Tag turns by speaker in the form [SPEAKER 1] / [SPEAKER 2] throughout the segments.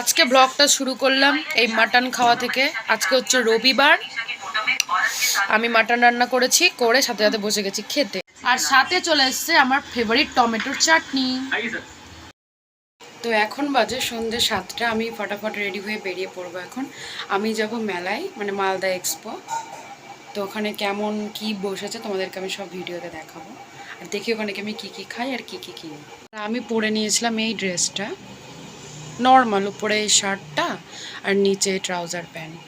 [SPEAKER 1] আজকে ব্লগটা শুরু করলাম এই মাটন খাওয়া থেকে। আজকে হচ্ছে রবিবার। আমি মাটন রান্না করেছি, করে সাথে সাথে বসে গেছি খেতে। আর সাথে চলে এসছে আমার ফেভারিট টমেটোর চাটনি। তো এখন বাজে সন্ধ্যে সাতটা, আমি ফটাফট রেডি হয়ে বেরিয়ে পড়ব এখন। আমি যাব মেলায় মানে মালদা এক্সপো তো ওখানে কেমন কি বসেছে তোমাদেরকে আমি সব ভিডিওতে দেখাবো। আর দেখি ওখানে আমি কী কী খাই আর কী কী কিনি। আমি পরে নিয়েছিলাম এই ড্রেসটা নর্মাল উপরে শার্টটা আর নিচে ট্রাউজার প্যান্ট।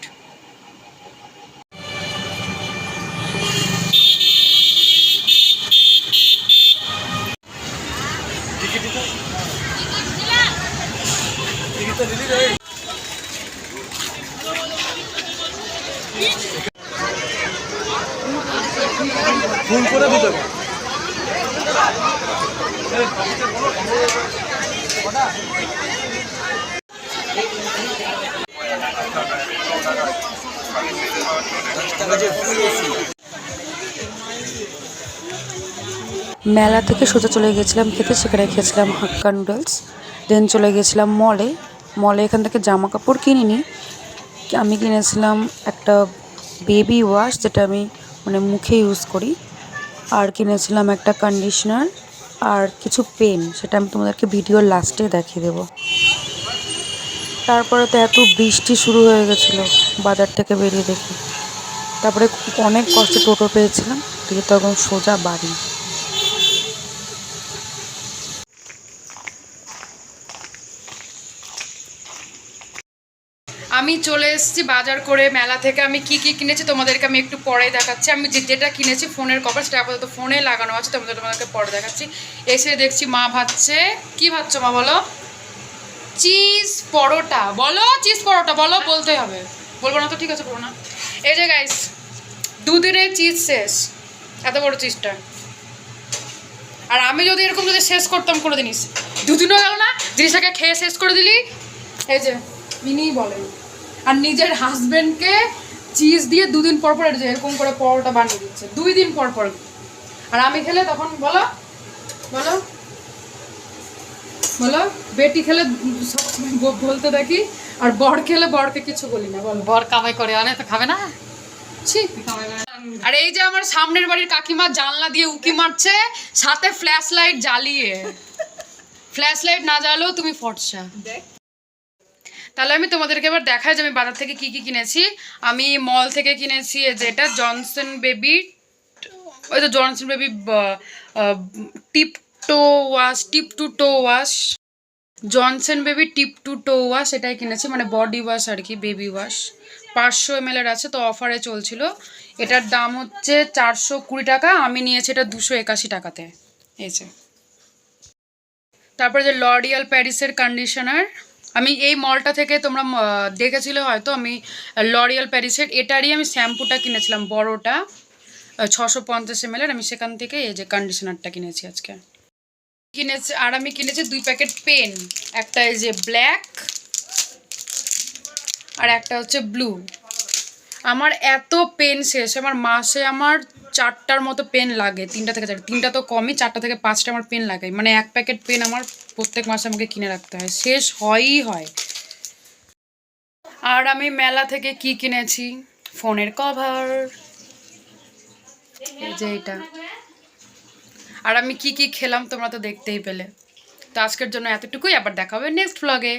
[SPEAKER 2] করে
[SPEAKER 3] মেলা থেকে সোজা চলে গেছিলাম খেতে, সেখানে খেয়েছিলাম হাক্কা নুডলস দেন চলে গেছিলাম মলে মলে এখান থেকে জামা কাপড় কিনিনি। আমি কিনেছিলাম একটা বেবি ওয়াশ যেটা আমি মানে মুখে ইউজ করি। আর কিনেছিলাম একটা কন্ডিশনার আর কিছু পেন সেটা আমি তোমাদেরকে ভিডিওর লাস্টে দেখিয়ে দেবো। তারপরে তো এত বৃষ্টি শুরু হয়ে গেছিল, বাজার থেকে বেরিয়ে দেখি। তারপরে অনেক কষ্টে টোটো পেয়েছিলাম দিয়ে তখন সোজা বাড়ি।
[SPEAKER 1] আমি চলে এসেছি বাজার করে, মেলা থেকে আমি কি কি কিনেছি তোমাদেরকে আমি একটু পরে দেখাচ্ছি। আমি যে যেটা কিনেছি ফোনের কভার সেটা আপাতত ফোনে লাগানো আছে, তোমাদের তোমাদেরকে পরে দেখাচ্ছি। এসে দেখছি মা ভাজছে। কি ভাবছ মা বলো? চিজ পরোটা। বলো চিজ পরোটা, বলো বলতে হবে। বলব না তো, ঠিক আছে, বলব না। এই যে গাইস দুদিনে চিজ শেষ, এত বড় চিজটা আর আমি যদি এরকম যদি শেষ করতাম কোনো জিনিস দুদিনও গেল না, জিনিসটাকে খেয়ে শেষ করে দিলি। এই যে ইনিই বলেন আর নিজের হাজবেন্ডকে চিজ দিয়ে দুদিন পর পর যে এরকম করে পরোটা বানিয়ে দিচ্ছে, দুই দিন পর পর। আর আমি খেলে তখন বলো বলো। বলো। বেটি খেলে বলতে দেখি আর বর খেলে বরকে কিছু বলি না বলো।
[SPEAKER 4] বর কামাই করে অনেক তো খাবে না।
[SPEAKER 1] আর এই যে আমার সামনের বাড়ির কাকিমা জানলা দিয়ে উকি মারছে সাথে ফ্ল্যাশ লাইট জ্বালিয়ে। ফ্ল্যাশ লাইট না জ্বালেও তুমি ফর্সা তাহলে আমি তোমাদেরকে এবার দেখাই যে আমি বাজার থেকে কি কি কিনেছি। আমি মল থেকে কিনেছি এই যে এটা জনসন বেবি ওই তো Johnson baby tip toe wash tip to toe wash Johnson baby tip to toe wash এটাই কিনেছি মানে বডি ওয়াশ আর কি বেবি ওয়াশ পাঁচশো এম এর আছে, তো অফারে চলছিল। এটার দাম হচ্ছে চারশো কুড়ি টাকা, আমি নিয়েছি এটা দুশো একাশি টাকাতে। এই যে। তারপরে যে লরিয়াল প্যারিসের কন্ডিশনার আমি এই মলটা থেকে তোমরা দেখেছিলে হয়তো, আমি লরিয়াল প্যারিসের এটারই আমি শ্যাম্পুটা কিনেছিলাম, বড়টা। ছশো পঞ্চাশ এম আমি সেখান থেকে এই যে কন্ডিশনারটা কিনেছি আজকে। কিনেছি, আর আমি কিনেছি দুই প্যাকেট পেন। একটা এই যে ব্ল্যাক, আর একটা হচ্ছে ব্লু। আমার এত পেন শেষ, আমার মাসে আমার চারটার মতো পেন লাগে, তিনটা থেকে চারটা। তিনটা তো কমই, চারটা থেকে পাঁচটা আমার পেন লাগে। মানে এক প্যাকেট পেন আমার প্রত্যেক মাসে আমাকে কিনে রাখতে হয়, শেষ হয়ই হয়। আর আমি মেলা থেকে কি কিনেছি? ফোনের কভার। এই যে এটা। আর আমি কি কি খেলাম তোমরা তো দেখতেই পেলে। তো আজকের জন্য এতটুকুই, আবার দেখা হবে নেক্সট ব্লগে